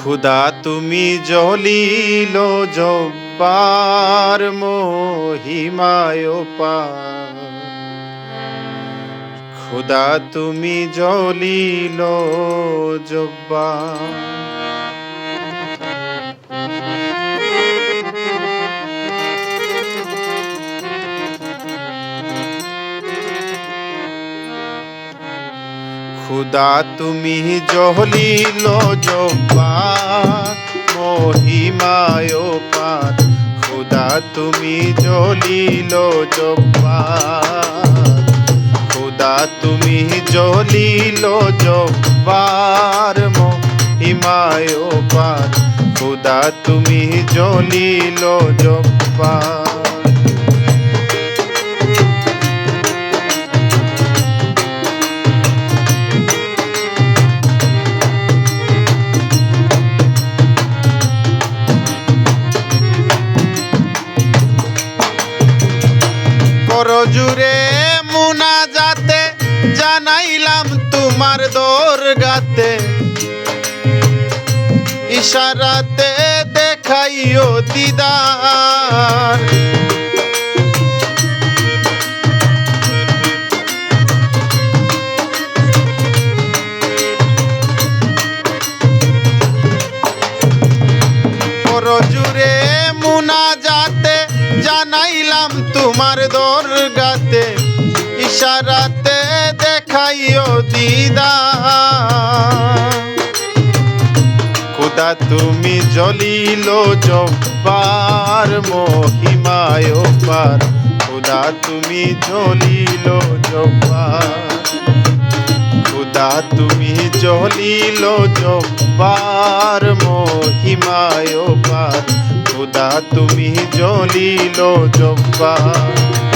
খুদা তুমি জলিল জব্বার মহিমায় পার। খুদা তুমি জলিল জব্বার খুদা তুমি জহলিল জব্বার, মহিমায় পার। খুদা, তুমি জলিল জব্বার। খুদা, তুমি জলিল জব্বার, মহিমায় পার। খুদা, তুমি জলিল জব্বার। দোর গাতে ইশারাতে দেখাইও দিদার। জুড়ে মুনা যাতে জানাইলাম তোমার দরগাতে ইশারাতে দেখাইও দিদা খুদা, তুমি জলিল জব্বার, মহিমায় পার খুদা, তুমি জলিল জব্বার। খুদা, তুমি জলিল জব্বার, মহিমায় পার খুদা, তুমি জলিল জব্বার।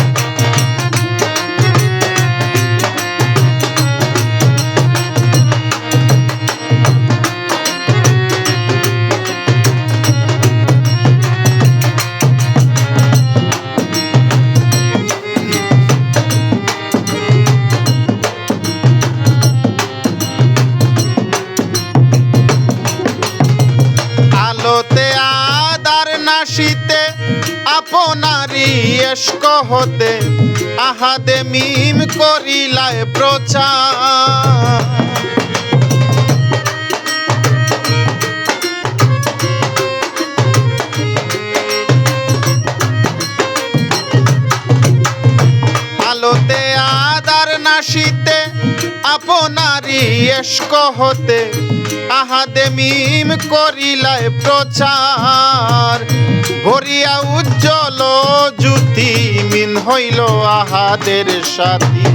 আপনারি কহতে হতে আহাদে মিম করিলায় প্রচার। আপনারি এস্ক হতে আহাদে মিম করিলায় প্রচার। ভরিয়া উজ্জ্বল জ্যোতি মিন হইল আহাদের সাথী।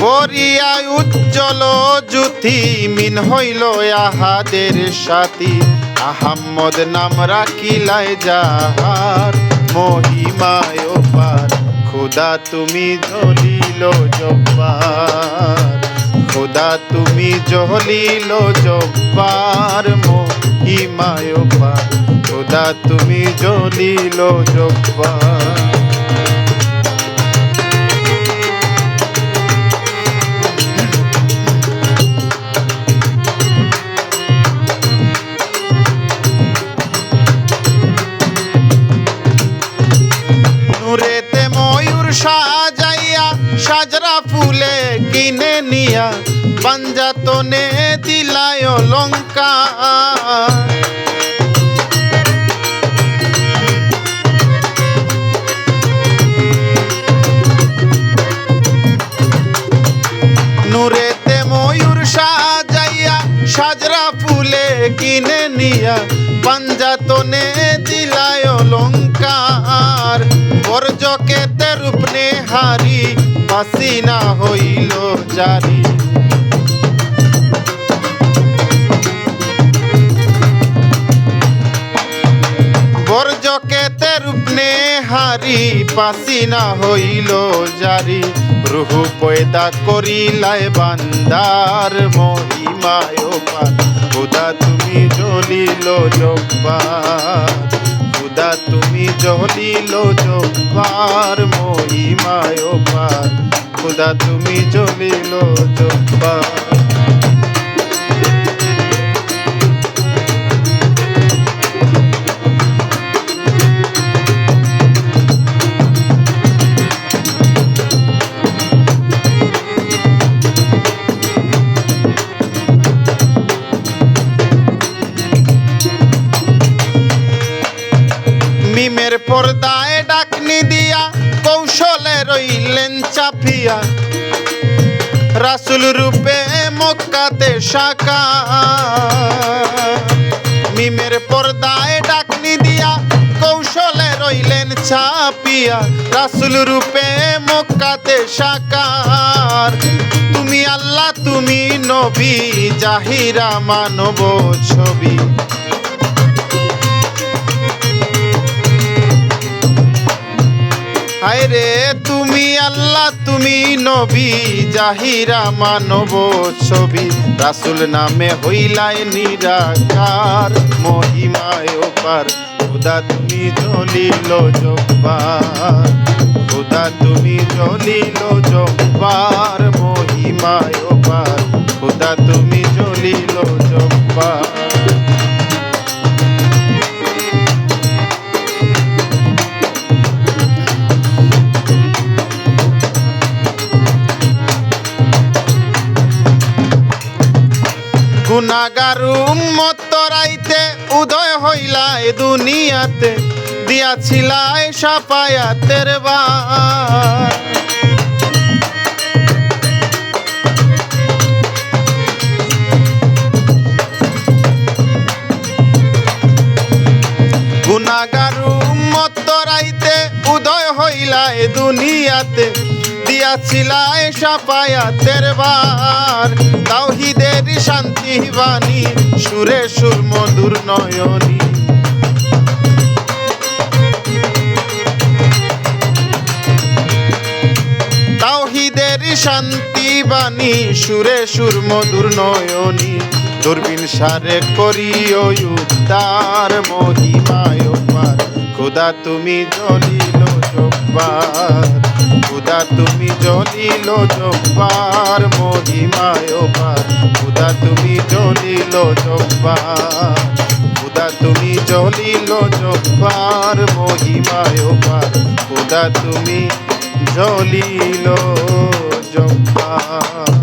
বরিয়া উজ্জ্বল জ্যোতি মিন হইল আহাদের সাথী। আহাম্মদ নাম রাখিলাই যাহার, মহিমায় পার খোদা তুমি জলিল জব্বার। খোদা তুমি জলিল জব্বার, মহিমায় পার খোদা তুমি জলিল জব্বার। পাঞ্জাতনে দিলায় লঙ্কা নূরেতে ময়ূর সাজাইয়া, সাজরা ফুলে কিনে নিয়া, পাঞ্জাতনে দিলায় লঙ্কার বর্জকেতে রূপ হারি পাসিনা হইল জারি। হারি পাসিনা হইল জারি। রুহু পয়দা করিলায় বান্দার মহিমায় পার খুদা তুমি খুদা খুদা তুমি জ্বলিল জব্বার, মহিমায় পার খুদা তুমি জ্বলিল জব্বার। রাসুল রূপে মক্কাতে শাখা। মিমের পর্দায় ডাকনি দিয়া কৌশলে রইলেন ছাপিয়া। রাসুল রূপে মক্কাতে সাকার তুমি আল্লাহ, তুমি নবী, জাহিরা মানব ছবি। তুমি নবী, জাহিরা মানব ছবি। রাসুল নামে হইলাই নিরাকার, মহিমায় পার খুদা তুমি জ্বলিল জব্বার। খুদা তুমি জ্বলিল জব্বার, মহিমায় পার খুদা তুমি জ্বলিল জব্বার। গুনাগার উম্মতরাইতে উদয় হইলা এ দুনিয়াতে দিয়াছিলাই সাপায়াতের বার। গুনাগার উম্মতরাইতে উদয় হইলা এ দুনিয়াতে দিয়াছিলাই সাপায়াতের বার তাওহিদের শান্তি বাণী, সুরে সুর মধুর নয়নী। তাওহিদের শান্তি বাণী, সুরে সুর মধুর নয়নী। দূরবীন সারে করিও উদ্ধার, মহিমায় পার খোদা তুমি জ্বলিল জব্বার। খুদা, তুমি জ্বলিল জব্বার, মহিমায় পার। খুদা, তুমি জ্বলিল জব্বার। খুদা, তুমি জ্বলিল জব্বার, মহিমায় পার। খুদা, তুমি জ্বলিল জব্বার।